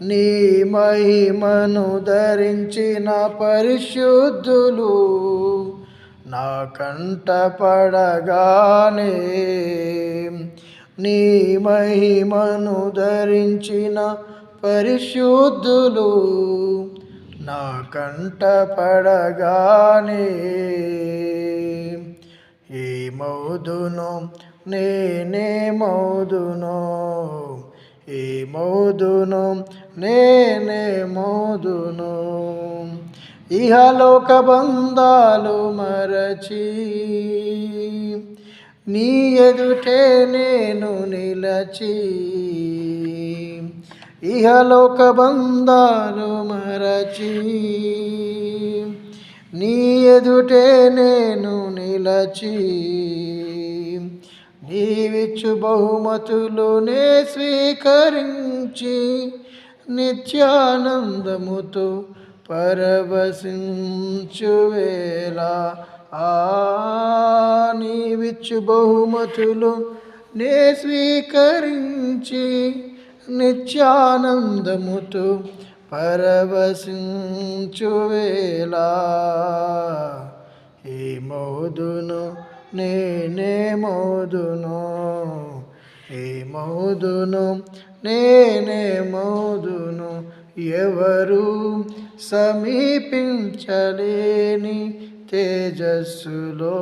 నీ మహిమను ధరించిన పరిశుద్ధులు నా కంట పడగానే నీ మహిమను ధరించిన పరిశుద్ధులు నా కంట పడగానే ఏ మౌదును నేనే మౌదును ఈ మోదును నేనే మోదును. ఇహలోక బంధాలు మరచి నీ ఎదుటే నేను నిలచి ఇహలోక బంధాలు మరచి నీ ఎదుటే నేను నిలచి నీవిచ్చు బహుమతులు నే స్వీకరించి నిత్యానందముతో పరవశించువేళ ఆ నీవిచ్చు బహుమతులు నే స్వీకరించి నిత్యానందముతో పరవశించు ఈ మోదును నేనే మోదును ఏ మోదును నేనే మోదును ఎవరు సమీపించలేని తేజస్సులో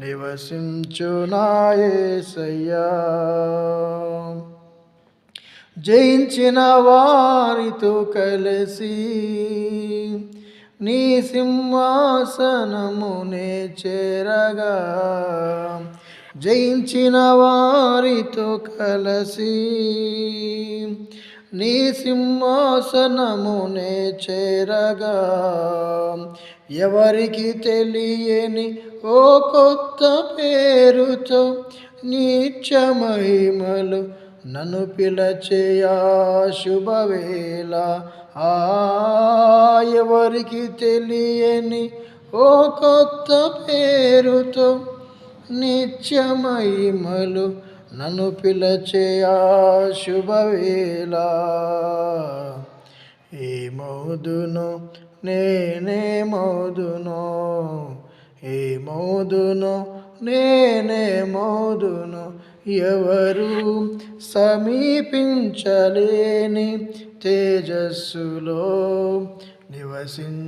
నివసించునాయసయ్యా జయించిన వారితో కలిసి నీ సింహాసనమునే చేరగా. జయించిన వారితో కలసి నీ సింహాసనమునే చేరగా. ఎవరికి తెలియని ఓ కొత్త పేరుతో నీచ మహిమలు నన్ను పిలచేయా శుభవేళ. ఆ ఎవరికి తెలియని ఓ కొత్త పేరుతో నిత్యమహిమలు నన్ను పిలచేయా శుభవేళ. ఏ మౌదును నేనే మౌదును ఏ మౌదును నేనే మౌదును ఎవరు సమీపించలేని తేజస్సులో నివసించునాయేసయ్యా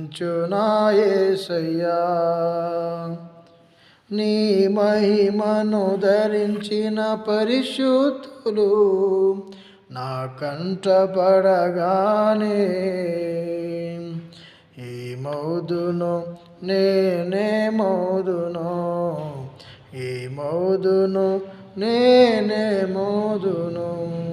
నీ మహిమను ధరించిన పరిశుద్ధులు నా కంటపడగానే ఈ మౌదును నేనే మౌదును. మౌదును నేనే మోదును.